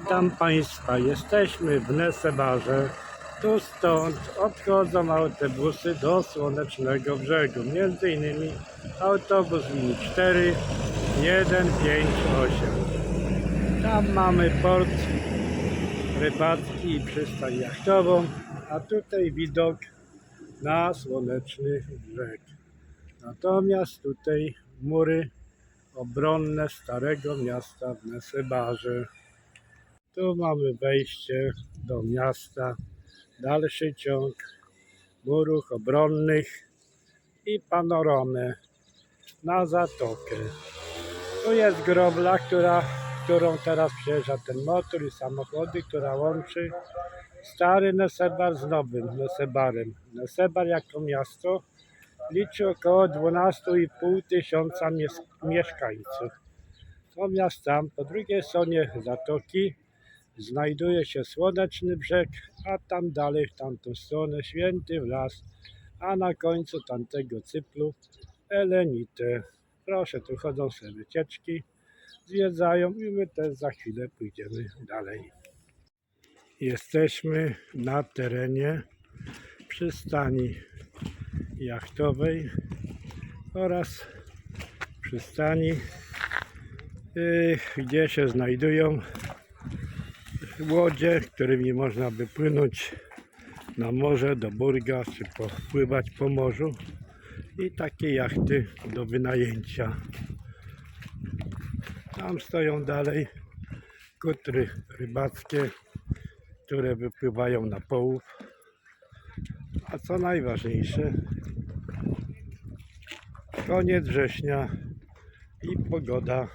Witam Państwa. Jesteśmy w Nesebarze. Tu stąd odchodzą autobusy do Słonecznego Brzegu. Między innymi autobus linii 4, 1, 5, 8. Tam mamy port rybacki i przystań jachtową, a tutaj widok na Słoneczny Brzeg. Natomiast tutaj mury obronne Starego Miasta w Nesebarze. Tu mamy wejście do miasta, dalszy ciąg murów obronnych i panoramę na zatokę. Tu jest grobla, która, którą teraz przejeżdża ten motor i samochody, która łączy stary Nesebar z nowym Nesebarem. Nesebar jako miasto liczy około 12,5 tysiąca mies- mieszkańców. Natomiast tam po drugiej stronie zatoki znajduje się Słoneczny Brzeg, a tam dalej w tamtą stronę Święty Las, a na końcu tamtego cyplu Elenite. Proszę, tu chodzą sobie wycieczki, zwiedzają i my też za chwilę pójdziemy dalej. Jesteśmy na terenie przystani jachtowej oraz przystani, y, gdzie się znajdują łodzie, którymi można by płynąć na morze do Burga czy popływać po morzu i takie jachty do wynajęcia. Tam stoją dalej kutry rybackie, które wypływają na połów. A co najważniejsze, koniec września i pogoda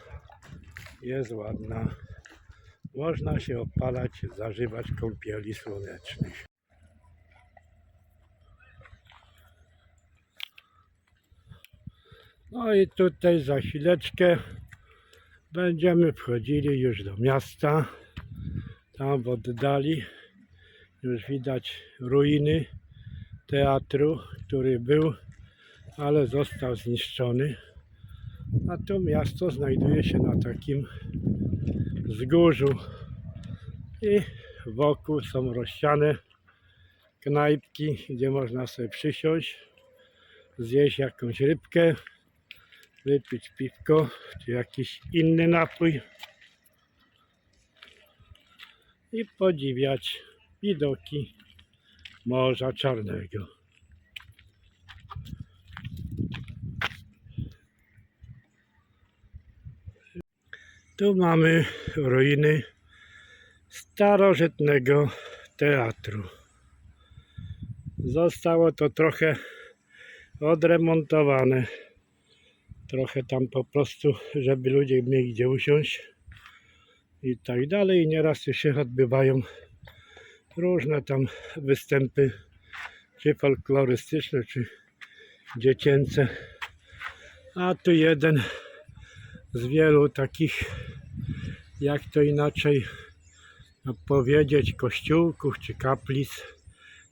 jest ładna. Można się opalać, zażywać kąpieli słonecznych. No i tutaj za chwileczkę będziemy wchodzili już do miasta. Tam w oddali już widać ruiny teatru, który był, ale został zniszczony. A to miasto znajduje się na takim wzgórzu i wokół są rozsiane knajpki, gdzie można sobie przysiąść, zjeść jakąś rybkę, wypić piwko czy jakiś inny napój i podziwiać widoki Morza Czarnego. Tu mamy ruiny starożytnego teatru. Zostało to trochę odremontowane. Trochę tam po prostu, żeby ludzie mieli gdzie usiąść i tak dalej. I nieraz się odbywają różne tam występy, czy folklorystyczne, czy dziecięce. A tu jeden z wielu takich, jak to inaczej no, powiedzieć, kościółków czy kaplic.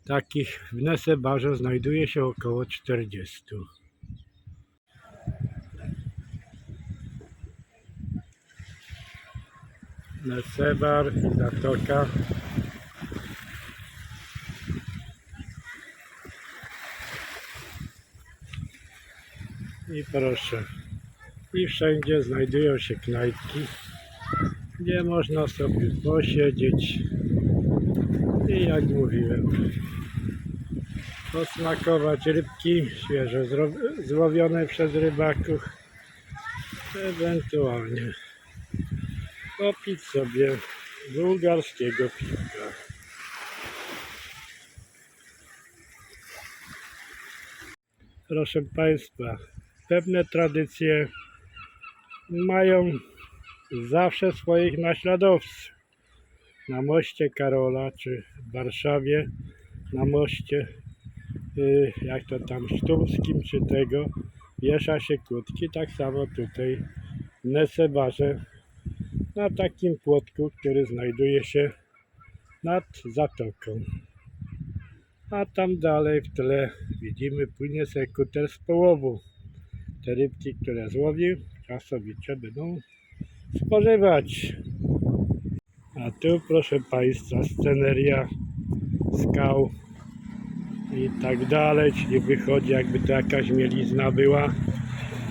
Takich w Nesebarze znajduje się około 40. Nesebar Zatoka. I proszę. I wszędzie znajdują się knajpki, gdzie można sobie posiedzieć. I jak mówiłem, posmakować rybki świeżo złowione przez rybaków. Ewentualnie popić sobie bułgarskiego piwka. Proszę Państwa, pewne tradycje mają zawsze swoich naśladowców. Na moście Karola, czy w Warszawie, na moście, y, jak to tam, sztumskim, czy tego, wiesza się kłódki. Tak samo tutaj Nesebarze, na takim płotku, który znajduje się nad zatoką. A tam dalej w tle widzimy płynie sobie kuter z połowu. Te rybki, które złowił, czasowicze będą spożywać. A tu proszę Państwa sceneria skał i tak dalej, czyli wychodzi jakby to jakaś mielizna była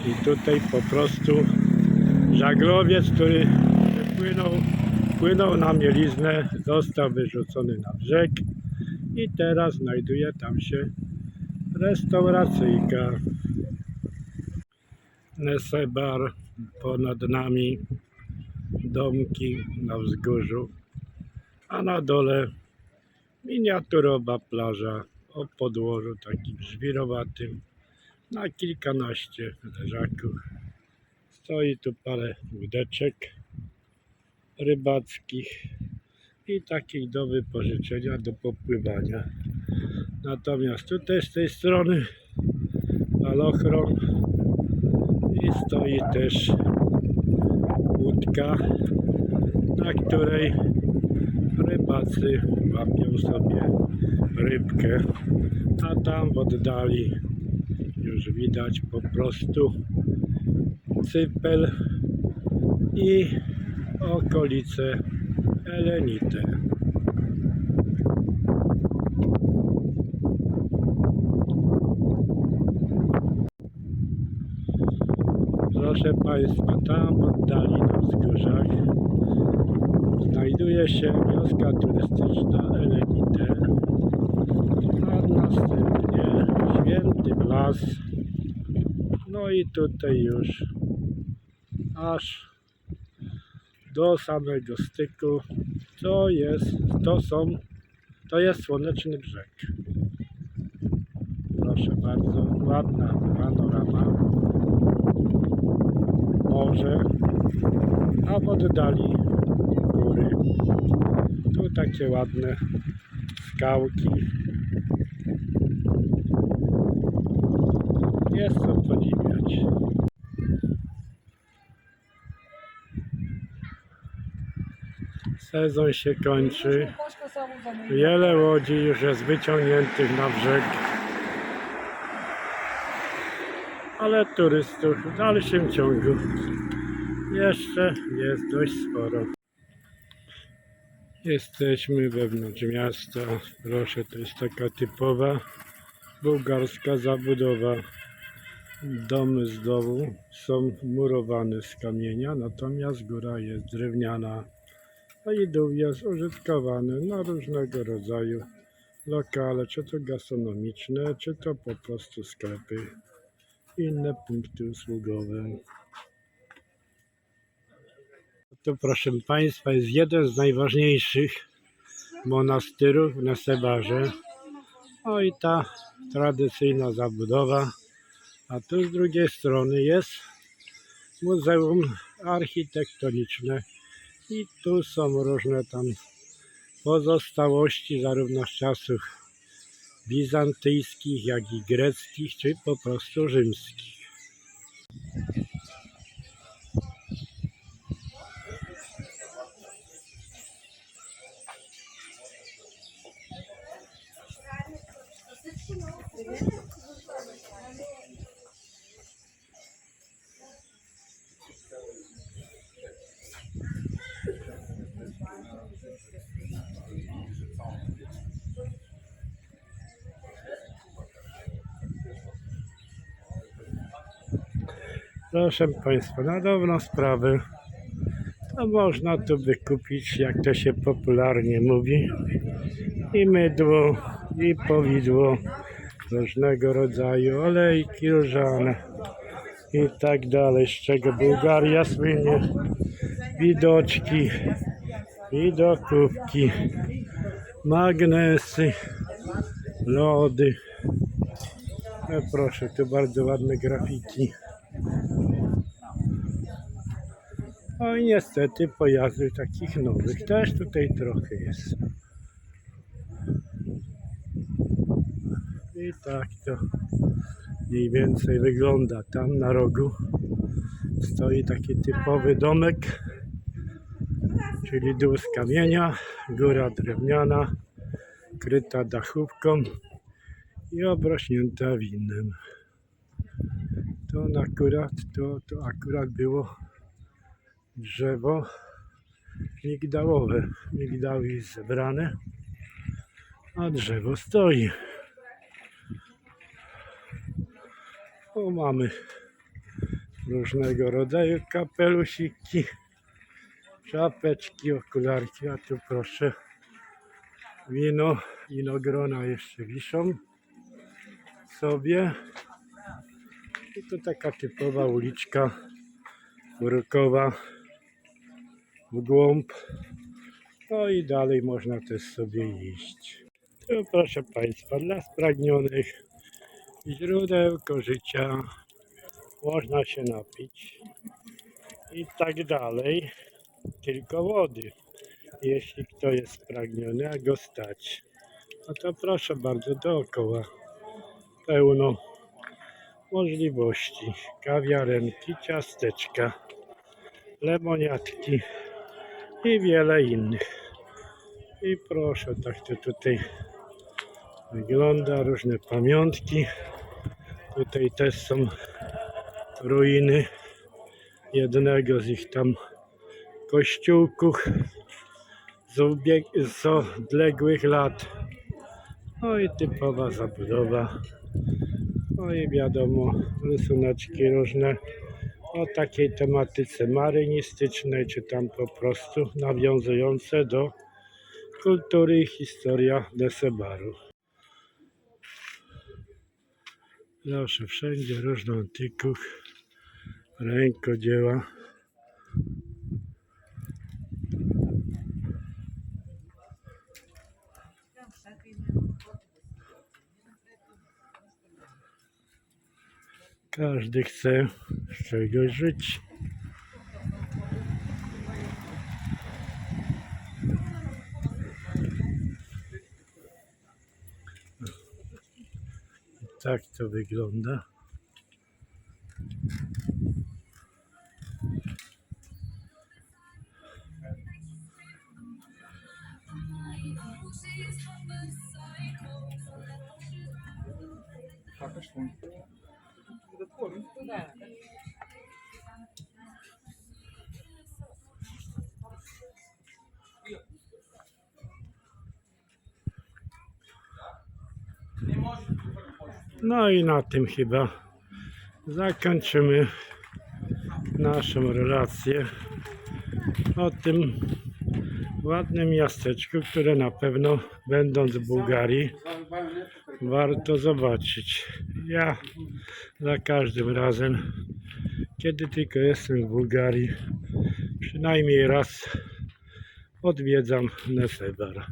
i tutaj po prostu żaglowiec, który płynął, płynął na mieliznę, został wyrzucony na brzeg i teraz znajduje tam się restauracyjka. Nesebar ponad nami, domki na wzgórzu, a na dole miniaturowa plaża o podłożu takim żwirowatym na kilkanaście leżaków. Stoi tu parę łódeczek rybackich i takich do wypożyczenia, do popływania. Natomiast tutaj z tej strony falochron i stoi też łódka, na której rybacy łapią sobie rybkę, a tam w oddali już widać po prostu cypel i okolice Elenite. Proszę Państwa, tam oddali na wzgórzach znajduje się wioska turystyczna Elenite, a następnie Święty Blas, no i tutaj już aż do samego styku to jest, to są, to jest Słoneczny Brzeg. Proszę bardzo, ładna panorama, morze, a w oddali góry. Tu takie ładne skałki. Jest co podziwiać. Sezon się kończy. Wiele łodzi już jest wyciągniętych na brzeg. Ale turystów w dalszym ciągu jeszcze jest dość sporo. Jesteśmy wewnątrz miasta. Proszę, to jest taka typowa bułgarska zabudowa. Domy z dołu są murowane z kamienia, natomiast góra jest drewniana, a i dół jest użytkowany na różnego rodzaju lokale, czy to gastronomiczne, czy to po prostu sklepy, inne punkty usługowe. To proszę Państwa jest jeden z najważniejszych monastyrów w Nesebarze. O i ta tradycyjna zabudowa. A tu z drugiej strony jest Muzeum Architektoniczne i tu są różne tam pozostałości zarówno z czasów bizantyjskich, jak i greckich, czy po prostu rzymskich. Proszę Państwa, na dobrą sprawę to można tu wykupić, jak to się popularnie mówi, i mydło, i powidło różnego rodzaju, olejki różane i tak dalej, z czego Bułgaria słynie, widoczki, widokówki, magnesy, lody. No proszę, tu bardzo ładne grafiki. No i niestety pojazdów takich nowych też tutaj trochę jest. I tak to mniej więcej wygląda. Tam na rogu stoi taki typowy domek, czyli dół z kamienia, góra drewniana, kryta dachówką i obrośnięta winem. To akurat, to, to akurat było drzewo migdałowe. Migdały jest zebrane, a drzewo stoi. O, mamy różnego rodzaju kapelusiki, czapeczki, okularki, a tu proszę wino, winogrona jeszcze wiszą sobie. I to taka typowa uliczka murkowa w głąb. No i dalej można też sobie iść. Tu proszę Państwa, dla spragnionych źródełko życia można się napić i tak dalej. Tylko wody. Jeśli kto jest spragniony, a go stać, no to proszę bardzo dookoła. Pełno możliwości. Kawiarenki, ciasteczka, lemoniatki i wiele innych. I proszę, tak to tutaj wygląda. Różne pamiątki. Tutaj też są ruiny jednego z ich tam kościółków z, ubieg- z odległych lat. No i typowa zabudowa. No i wiadomo, rysuneczki różne o takiej tematyce marynistycznej, czy tam po prostu nawiązujące do kultury i historia Desebaru. Zawsze wszędzie różno antyków, rękodzieła. Każdy chce z czegoś żyć. Tak to wygląda. Thank you. Chuj. No i na tym chyba zakończymy naszą relację o tym ładnym miasteczku, które na pewno będąc w Bułgarii warto zobaczyć. Ja za każdym razem, kiedy tylko jestem w Bułgarii, przynajmniej raz odwiedzam Nesebar.